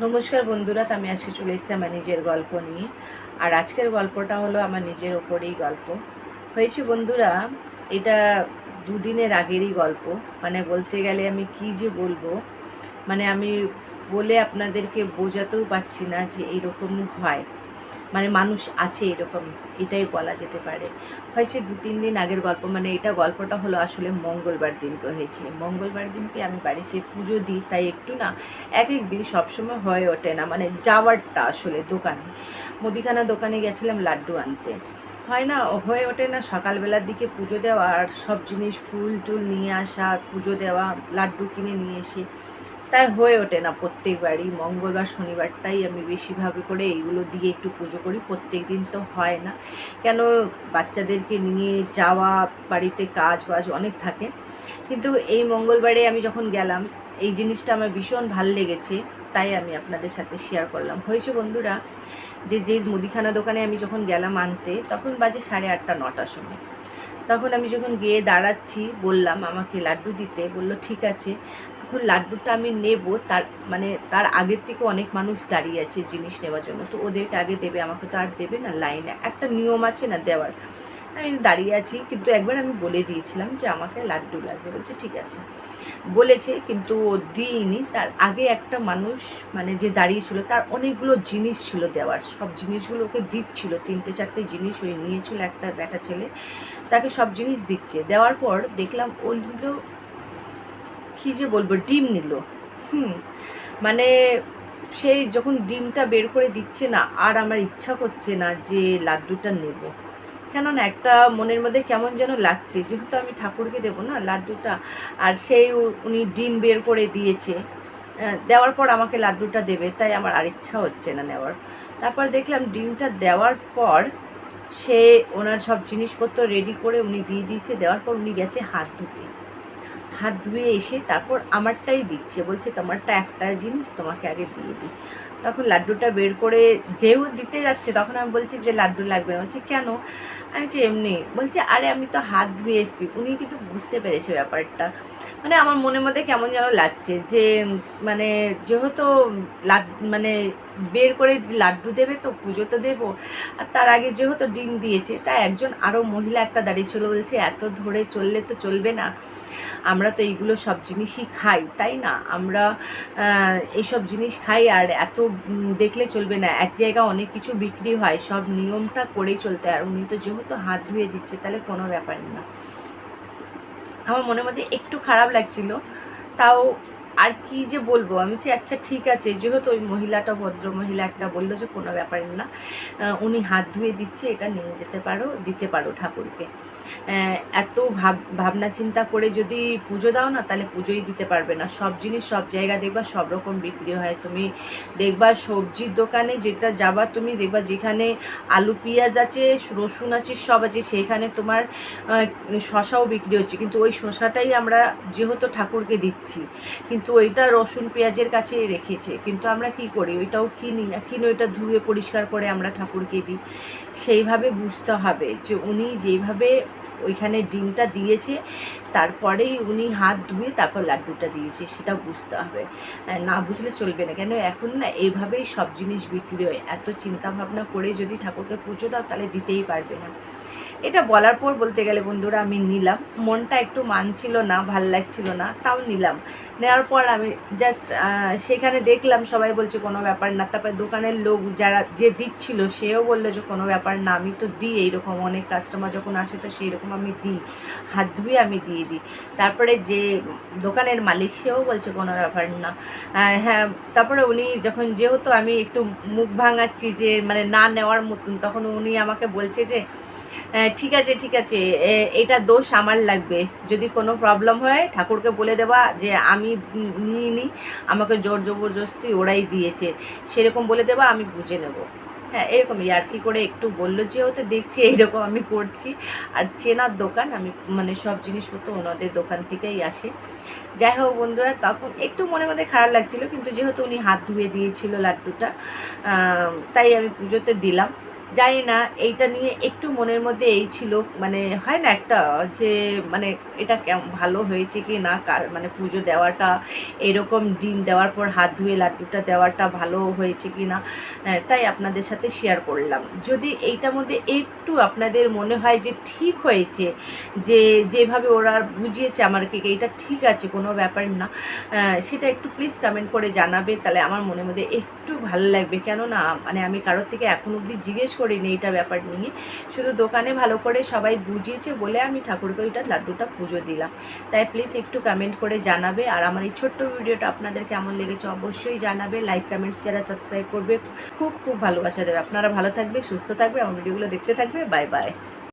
নমস্কার বন্ধুরা আমি আজকে চলে এসেছি আমার নিজের গল্প নিয়ে। আর আজকের গল্পটা হলো আমার নিজের ওপরেই গল্প। হয়েছে বন্ধুরা, এটা দুদিনের আগেরই গল্প। মানে বলতে গেলে আমি কি যে বলব মানে আমি বলে আপনাদেরকে বোঝাতেও পারছি না যে এইরকম হয়। মানে মানুষ আছে এরকম, এটাই বলা যেতে পারে। হয়েছে দু তিন দিন আগের গল্প মানে এটা গল্পটা হলো আসলে মঙ্গলবার দিনকে হয়েছে। মঙ্গলবার দিনকে আমি বাড়িতে পুজো দিই, তাই একটু না এক এক দিন সবসময় হয়ে ওঠে না মানে যাওয়ারটা আসলে দোকানে। মুদিখানা দোকানে গেছিলাম লাড্ডু আনতে। হয় না, হয়ে ওঠে না সকালবেলার দিকে পুজো দেওয়া, আর সব জিনিস ফুল টুল নিয়ে আসা, পুজো দেওয়া, লাড্ডু কিনে নিয়ে এসে। তাই হয়ে ওঠে না প্রত্যেকবারই। মঙ্গলবার, শনিবারটাই আমি বেশিভাবে করে এইগুলো দিয়ে একটু পুজো করি। প্রত্যেক দিন তো হয় না। কেন বাচ্চাদেরকে নিয়ে যাওয়া, বাড়িতে কাজ বাজ অনেক থাকে। কিন্তু এই মঙ্গলবারে আমি যখন গেলাম, এই জিনিসটা আমার ভীষণ ভালো লেগেছে, তাই আমি আপনাদের সাথে শেয়ার করলাম। হয়েছে বন্ধুরা, যে যে মুদিখানা দোকানে আমি যখন গেলাম আনতে, তখন বাজে সাড়ে আটটা, নটার সময়। তখন আমি যখন গিয়ে দাঁড়াচ্ছি, বললাম আমাকে লাড্ডু দিতে। বলল, ঠিক আছে। তখন লাড্ডুটা আমি নেব, তার মানে তার আগের থেকে অনেক মানুষ দাঁড়িয়ে আছে জিনিস নেওয়ার জন্য। তো ওদেরকে আগে দেবে, আমাকে তো আর দেবে না লাইনে। একটা নিয়ম আছে না দেওয়ার। আমি দাঁড়িয়ে আছি, কিন্তু একবার আমি বলে দিয়েছিলাম যে আমাকে লাড্ডু লাগবে। বলছে, ঠিক আছে। বলেছে, কিন্তু ও দিইনি। তার আগে একটা মানুষ মানে যে দাঁড়িয়েছিল, তার অনেকগুলো জিনিস ছিল দেওয়ার। সব জিনিসগুলো ওকে দিচ্ছিল। তিনটে, চারটে জিনিস ওই নিয়েছিল একটা ব্যাটা ছেলে। তাকে সব জিনিস দিচ্ছে। দেওয়ার পর দেখলাম ও নিল কী যে বলব, ডিম নিল। হুম মানে সেই যখন ডিমটা বের করে দিচ্ছে না, আর আমার ইচ্ছা করছে না যে লাড্ডুটা নেব। কেননা একটা মনের মধ্যে কেমন যেন লাগছে, যেহেতু আমি ঠাকুরকে দেবো না লাড্ডুটা, আর সেই উনি ডিম বের করে দিয়েছে দেওয়ার পর আমাকে লাড্ডুটা দেবে, তাই আমার আর ইচ্ছা হচ্ছে না নেওয়ার। তারপর দেখলাম ডিমটা দেওয়ার পর সে ওনার সব জিনিসপত্র রেডি করে উনি দিয়ে দিয়েছে, দেওয়ার পর উনি গেছে হাত ধুতে। হাত ধুয়ে এসে তারপর আমারটাই দিচ্ছে। বলছে, তোমারটা একটা জিনিস, তোমাকে আগে দিয়ে দিই। তখন লাড্ডুটা বের করে যেও দিতে যাচ্ছে, তখন আমি বলছি যে, লাড্ডু লাগবে না। বলছি, কেন? আমি বলছি, এমনি। বলছে, আরে, আমি তো হাত ধুয়ে এসেছি। উনি কিন্তু বুঝতে পেরেছে ব্যাপারটা। মানে আমার মনের মধ্যে কেমন যেন লাগছে যে মানে যেহেতু লাড মানে বের করে লাড্ডু দেবে তো পুজো তো দেবো। আর তার আগে যেহেতু ডিম দিয়েছে, তাই একজন আরও মহিলা একটা দাঁড়িয়ে ছিল বলছে, এত ধরে চললে তো চলবে না। আমরা তো এইগুলো সব জিনিসই খাই, তাই না? আমরা এইসব জিনিস খাই আর এত দেখলে চলবে না। এক জায়গায় অনেক কিছু বিক্রি হয়, সব নিয়মটা করেই চলতে। আর উনি তো যেহেতু হাত ধুয়ে দিচ্ছে, তাহলে কোনো ব্যাপার না। আমার মনের মধ্যে একটু খারাপ লাগছিল তাও আর কি যে বলব? আমি বলছি আচ্ছা ঠিক আছে। যেহেতু ওই মহিলাটা ভদ্র মহিলা একটা বলল যে, কোনো ব্যাপার না। উনি হাত ধুয়ে দিচ্ছে, এটা নিয়ে যেতে পারো, দিতে পারো ঠাকুরকে। এত ভাব, ভাবনা চিন্তা করে যদি পুজো দাও না, তাহলে পুজোই দিতে পারবে না। সব জিনিস সব জায়গা দেখবা, সব রকম বিক্রি হয়। তুমি দেখবা সবজির দোকানে যেটা যাবা, তুমি দেখবা যেখানে আলু, পেঁয়াজ আছে, রসুন আছে, সব আছে, সেখানে তোমার শশাও বিক্রি হচ্ছে। কিন্তু ওই শশাটাই আমরা যেহেতু ঠাকুরকে দিচ্ছি, কিন্তু ওইটা রসুন পেঁয়াজের কাছে রেখেছে। কিন্তু আমরা কি করি? ওইটাও কিনি না কিনে ওইটা ধুয়ে পরিষ্কার করে আমরা ঠাকুরকে দিই। সেইভাবে বুঝতে হবে যে উনি যেইভাবে ওইখানে ডিমটা দিয়েছে, তারপরেই উনি হাত ধুয়ে তারপর লাড্ডুটা দিয়েছে, সেটা বুঝতে হবে। না বুঝলে চলবে না। কেন এখন না এইভাবেই সব জিনিস বিক্রি হয়। এত চিন্তা ভাবনা করে যদি ঠাকুরকে পুজো দাও, তাহলে দিতেই পারবে না। এটা বলার পর বলতে গেলে বন্ধুরা আমি নিলাম। মনটা একটু মানছিল না, ভালো লাগছিল না, তাও নিলাম। নেওয়ার পর আমি জাস্ট সেখানে দেখলাম সবাই বলছে কোনো ব্যাপার না। তারপরে দোকানের লোক যারা, যে দিচ্ছিল সেও বলল যে কোনো ব্যাপার না, আমি তো দিই এইরকম। অনেক কাস্টমার যখন আসে তো সেই রকম আমি দিই। হাত ধুয়ে আমি দিয়ে দিই। তারপরে যে দোকানের মালিক সেও বলছে কোনো ব্যাপার না। হ্যাঁ তারপরে উনি যখন যেহেতু আমি একটু মুখ ভাঙাচ্ছি যে মানে না নেওয়ার মতন, তখন উনি আমাকে বলছে যে ঠিক আছে ঠিক আছে। এটা দোষ আমার লাগবে। যদি কোনো প্রবলেম হয়, ঠাকুরকে বলে দেওয়া যে আমি নিয়ে নিই আমাকে জোর জবরদস্তি ওরাই দিয়েছে। সেরকম বলে দেওয়া আমি বুঝে নেব। হ্যাঁ এরকম ইয়ার্কি করে একটু বলল, যেহেতু দেখছি এইরকম আমি করছি। আর চেনার দোকান, আমি মানে সব জিনিসপত্র ওনাদের দোকান থেকেই আসে। যাই হোক বন্ধুরা, তখন একটু মনে মধ্যে খারাপ লাগছিল, কিন্তু যেহেতু উনি হাত ধুয়ে দিয়েছিল লাড্ডুটা তাই আমি পুজোতে দিলাম। জানি না এইটা নিয়ে একটু মনের মধ্যে এই ছিল। মানে হয় না একটা যে মানে এটা কেমন ভালো হয়েছে কি না মানে পুজো দেওয়াটা এরকম ডিম দেওয়ার পর হাত ধুয়ে লাড্ডুটা দেওয়াটা ভালো হয়েছে কি না হ্যাঁ, তাই আপনাদের সাথে শেয়ার করলাম। যদি এইটার মধ্যে একটু আপনাদের মনে হয় যে ঠিক হয়েছে যে যেভাবে ওরা বুঝিয়েছে আমাকে এইটা ঠিক আছে কোনো ব্যাপার না সেটা একটু প্লিজ কমেন্ট করে জানাবে তাহলে আমার মনের মধ্যে একটু ভালো লাগবে। কেননা মানে আমি কারোর থেকে এখন অবধি জিজ্ঞেস করিনি এটা ব্যাপার নিয়ে। শুধু দোকানে ভালো করে সবাই বুঝিয়েছে বলে আমি ঠাকুরকে ওইটা লাড্ডুটা পুজো দিলাম। তাই প্লিজ একটু কমেন্ট করে জানাবে। আর আমার এই ছোট্ট ভিডিওটা আপনাদের কেমন লেগেছে অবশ্যই জানাবে। লাইক কমেন্ট শেয়ার আর সাবস্ক্রাইব করবে। খুব খুব ভালোবাসা দেবে। আপনারা ভালো থাকবে, সুস্থ থাকবে, আমার ভিডিওগুলো দেখতে থাকবে। Bye bye